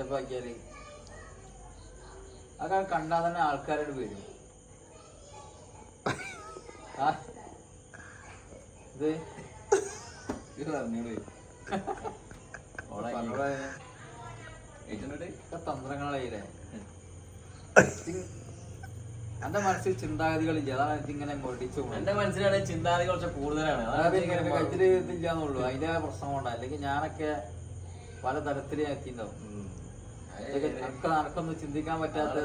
Setup ആക്കിയാൽ അതൊക്കെ കണ്ടാ തന്നെ ആൾക്കാരോട് വരും. ഇത് പറഞ്ഞോളൂ. തന്ത്രങ്ങളായില്ലേ? എന്റെ മനസ്സിൽ ചിന്താഗതികളില്ല. അതാണ് എനിക്ക് ഇങ്ങനെ മൊടിച്ചു പോകുന്നത് എന്റെ മനസ്സിലാണ് ചിന്താഗതി കുറച്ച് കൂടുതലാണ്. അതായത് കയ്യിൽ ഇതില്ലാന്നുള്ളൂ അതിന്റെ പ്രശ്നം കൊണ്ടാ അല്ലെങ്കിൽ ഞാനൊക്കെ പല തരത്തിലും എത്തിണ്ടാവും നടക്കൊന്നും ചിന്തിക്കാൻ പറ്റാത്ത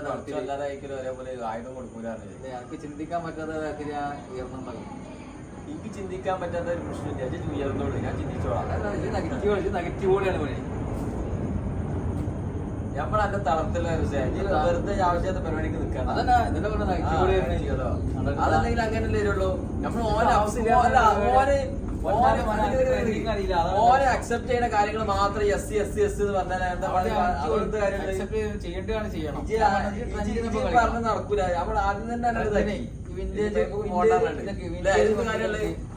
ഒരേപോലെ ആയുധം കൊടുക്കൂലാണ് ചിന്തിക്കാൻ പറ്റാത്ത തരത്തിൽ ഞാൻ ഉയർന്നുണ്ടാകും എനിക്ക് ചിന്തിക്കാൻ പറ്റാത്ത ഒരു പ്രശ്നമില്ല ഞാൻ ഉയർന്നോളൂ. ഞാൻ ചിന്തിച്ചോളാം. നെഗറ്റീവ് നെഗറ്റീവ് കൂടിയാണ് പണി. നമ്മൾ എന്റെ വെറുതെ ആവശ്യത്തെ പരിപാടിക്ക് നിൽക്കണം അതല്ലെങ്കിൽ അങ്ങനല്ലേ വരുള്ളൂ. നമ്മൾ ഓനെ ആവശ്യമില്ല. ഓനെ അക്സെപ്റ്റ് ചെയ്യുന്ന കാര്യങ്ങൾ മാത്രം S C S C S എന്ന് പറഞ്ഞാൽ എന്താ പറഞ്ഞ് നടക്കൂല. നമ്മൾ ആദ്യം തന്നെ. വിന്റേജ് എന്ത്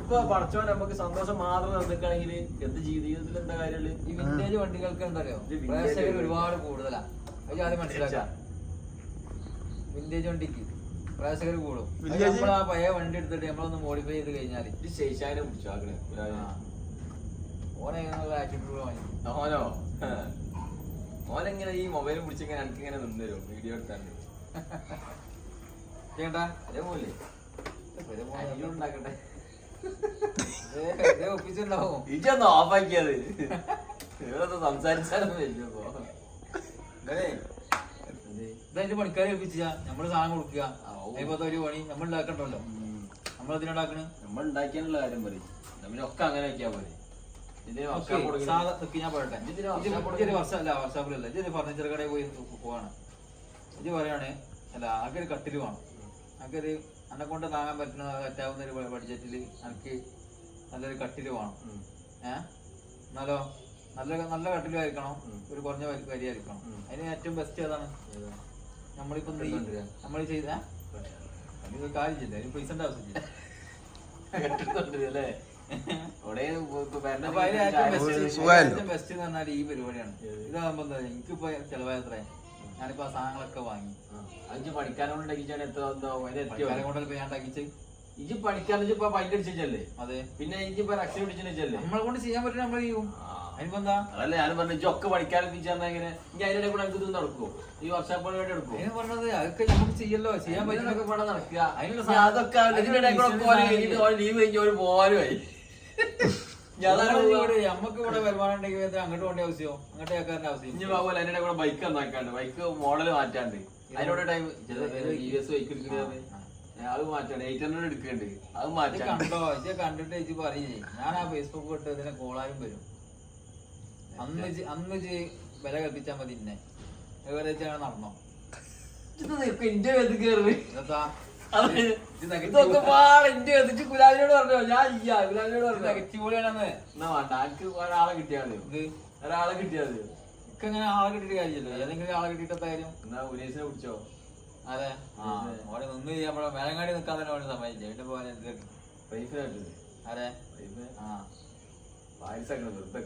ഇപ്പൊ പഠിച്ചോൻ നമുക്ക് സന്തോഷം മാത്രം തന്നിക്കാണെങ്കിൽ എന്ത് ജീവിതത്തിൽ എന്താ കാര്യമുള്ളത് ഈ വിന്റേജ് വണ്ടികൾക്ക് എന്തറിയോ പ്രേക്ഷകർ ഒരുപാട് കൂടുതലാ. അത് ആദ്യം മനസ്സിലാക്കാം. വിന്റേജ് വണ്ടിക്ക്. പ്രേക്ഷകർ കൂടും. നമ്മൾ ആ പഴയ വണ്ടി എടുത്തിട്ട് നമ്മളൊന്ന് മോഡിഫൈ ചെയ്ത് കഴിഞ്ഞാൽ ഇത് ശേഷാനെ പിടിച്ചു ആഗ്രഹം ഓനെ ആറ്റിറ്റ്യൂഡ് വാങ്ങി. ഓനോ? ഓനെങ്ങനെ ഈ മൊബൈൽ പിടിച്ചിങ്ങനെ എനിക്ക് ഇങ്ങനെ നിന്നരും വീഡിയോ എടുത്താണ്ട്. ചെയ്യണ്ടാ അതേപോലെ ഉണ്ടാക്കട്ടെ. ഒപ്പിച്ചിട്ടുണ്ടാവും. ഇജൊന്ന് ഓഫാക്കിയത് ഇവരൊന്ന് സംസാരിച്ചാലും വലിയപ്പോ ഇതതിന്റെ പണിക്കാരെ ഏൽപ്പിച്ചാ നമ്മൾ സാധനം കൊടുക്കുക. അതിപ്പോ ഒരു പണി നമ്മൾ ഉണ്ടാക്കണ്ടല്ലോ നമ്മൾ ഇതിനുണ്ടാക്കണ് നമ്മൾ ഉണ്ടാക്കിയാനുള്ള കാര്യം പറയും നമ്മളൊക്കെ അങ്ങനെ വെക്കാൻ പോലെ ഞാൻ പറയട്ടെ. ഇതിന് ഇജ്ജ് വർക്ക്ഷോപ്പ് ഒരു വർഷം അല്ല വർഷാപ്പിലല്ല ഇതൊരു ഫർണിച്ചർ കടയിൽ പോയി പോവാണ്. ഇത് പറയാണ് അല്ല ആകെ ഒരു കട്ടിൽ വേണം. ആകെ എന്നെ കൊണ്ട് താങ്ങാൻ പറ്റുന്ന പറ്റാവുന്ന ഒരു ബഡ്ജറ്റിൽ എനിക്ക് നല്ലൊരു കട്ടിൽ വേണം. ഏഹ് എന്നാലോ നല്ല നല്ല കട്ടിലായിരിക്കണം ഉം. ഒരു കുറഞ്ഞ വരി- വരിയായിരിക്കണം. അതിന് ഏറ്റവും ബെസ്റ്റ് ഏതാണ്? ഏതാ? നമ്മളിപ്പോ നമ്മൾ ചെയ്ത? കാര്യമില്ല. അതിന് പൈസന്റെ ആവശ്യമില്ല. അല്ലേ? ബെസ്റ്റ് എന്ന് പറഞ്ഞാൽ ഈ പരിപാടിയാണ്? ഇതാകുമ്പോ എനിക്കിപ്പോ ചെലവായത്ര. ഞാനിപ്പോ ആ സാധനങ്ങളൊക്കെ വാങ്ങി. അഞ്ച് പണിക്കാരോണ്ടാക്കിച്ചാൽ എത്ര പണിക്കാരെ കൊണ്ടല്ലേ ഞാൻ പഠിക്കാൻ ഇപ്പൊ പൈന്റെ അടിച്ചല്ലേ അതെ. പിന്നെ ഇജ്ജ് ഇപ്പൊ രക്ഷ പിടിച്ചല്ലേ നമ്മളെ കൊണ്ട് ചെയ്യാൻ പറ്റുന്ന നമ്മൾ ചെയ്യും. അതല്ല ഞാൻ പറഞ്ഞു എങ്ങനെ ഇനി അതിനിടെ കൂടെ എനിക്ക് ഇത് നടക്കുമോ ഈ വർഷാപ്പ് വേണ്ടി എടുക്കുമോ അതിന് പറഞ്ഞത് അതൊക്കെ നമുക്ക് ചെയ്യല്ലോ ചെയ്യാൻ പറ്റുന്നൊക്കെ നടക്കുക. അതിനുള്ള അതൊക്കെ ഇതിനിടെ കൂടെ ലീവ് കഴിഞ്ഞ് ഒരു പോലുമായി നമുക്ക് ഇവിടെ വരുമാനം ഉണ്ടെങ്കിൽ അങ്ങോട്ട് പോകേണ്ട ആവശ്യമോ? അങ്ങോട്ട് കേൾക്കാന്റെ ആവശ്യം. ഇനി ബാബുല അതിനിടെ കൂടെ ബൈക്ക് നന്നാക്കാണ്ട്. ബൈക്ക് മോഡൽ മാറ്റാണ്ട്. അതിനോട് ടൈം യു എസ് ബൈക്ക് എടുക്കുന്നത് അത് മാറ്റാണ്ട്. എയ്റ്റ് ഹൺഡ്രഡ് എടുക്കണ്ട് അത് ഇത് കണ്ടോ? ഇത് കണ്ടിട്ട് ഇജ്ജ് പറയേ. ഞാൻ ആ ഫേസ്ബുക്ക് ഇട്ട് ഇതിനെ കോളായും വരും. അന്ന് അന്ന് വില കൽപ്പിച്ചാൽ മതി ഇന്നെ. ഏകദേശം നടന്നോ. എന്റെ വേദ ഇതൊക്കെ പാടെ ഗുലാബിനോട് പറഞ്ഞോ? ഞാൻ ഇല്ല ഗുലാബിനോട് പറഞ്ഞു. എന്നാ വേണ്ട എനിക്ക് ഒരാളെ കിട്ടിയാൽ മതി. ഇത് ഒരാളെ കിട്ടിയാൽ മതി. ഇക്ക് അങ്ങനെ ആളെ കിട്ടിയിട്ട് കാര്യമില്ലല്ലോ. ഏതെങ്കിലും ആളെ കിട്ടിയിട്ട കാര്യം? എന്നാ ഉനീസിനെ പിടിച്ചോ? അതെ ആ. ഓടെ നിന്ന് നമ്മളെ മേലങ്ങാടി നിൽക്കാൻ തന്നെ സമ്മതിച്ചു പിന്നെ പോകാൻ എന്ത്? വൈഫിനായിട്ട് അതെ വൈഫ് ആ. പായസൊക്കെ വെറുതെ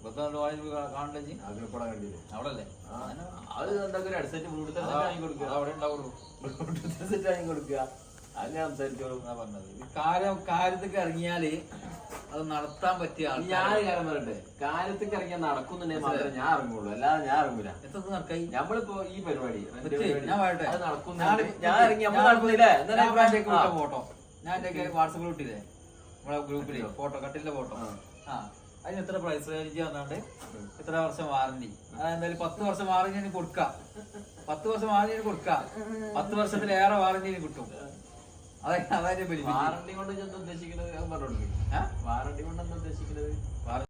ഇപ്പത്തെ ഓടി കാണണ്ടേ ആഗ്രഹപ്പെടാൻ കണ്ടില്ലേ? അവിടെ അല്ലേ ആ, അത് എന്തൊക്കെ? ഒരു ഹെഡ്സെറ്റ് ബ്ലൂടൂത്ത് അത് ഹെഡ്സെറ്റ് വാങ്ങി കൊടുക്കുക അവിടെ ഉണ്ടാവുള്ളൂ. ബ്ലൂടൂത്ത് ഹെഡ്സെറ്റ് വാങ്ങി കൊടുക്കുക അത് ഞാൻ സംസാരിച്ചോളൂ. എന്നാ പറഞ്ഞത്. ഈ കാര്യം കാര്യത്തേക്ക് ഇറങ്ങിയാൽ അത് നടത്താൻ പറ്റിയ ഞാൻ കാര്യം പറയട്ടെ? കാര്യത്തേക്ക് ഇറങ്ങിയാൽ നടക്കുന്നുണ്ടെങ്കിൽ മാത്രമേ ഞാൻ ഇറങ്ങുള്ളൂ. അല്ലാതെ ഞാൻ ഇറങ്ങൂല. എത്ര നടക്കായി? നമ്മളിപ്പോ ഈ പരിപാടി ഞാൻ പറയട്ടെ. അത് നടക്കുന്നു ഞാൻ- ഇറങ്ങി നമ്മൾ നടക്കുന്നില്ലേ. ഫോട്ടോ ഞാൻ എന്റെ വാട്സപ്പിൽ വിട്ടില്ലേ നമ്മളെ ഗ്രൂപ്പിൽ ഫോട്ടോ കട്ടിലെ ഫോട്ടോ. ആ. അതിന് എത്ര പ്രൈസ് റേഞ്ച് വന്നാണ്ട്. എത്ര വർഷം വാറണ്ടി അതെന്തായാലും പത്ത് വർഷം വാറണ്ടി കൊടുക്കാം. പത്ത് വർഷം വാറണ്ടി കൊടുക്കാം. പത്ത് വർഷത്തിലേറെ വാറണ്ടി കിട്ടും. അതെ അതായത് വാറണ്ടി കൊണ്ട് ഉദ്ദേശിക്കുന്നത്? വാറണ്ടി കൊണ്ട് എന്താ ഉദ്ദേശിക്കുന്നത്?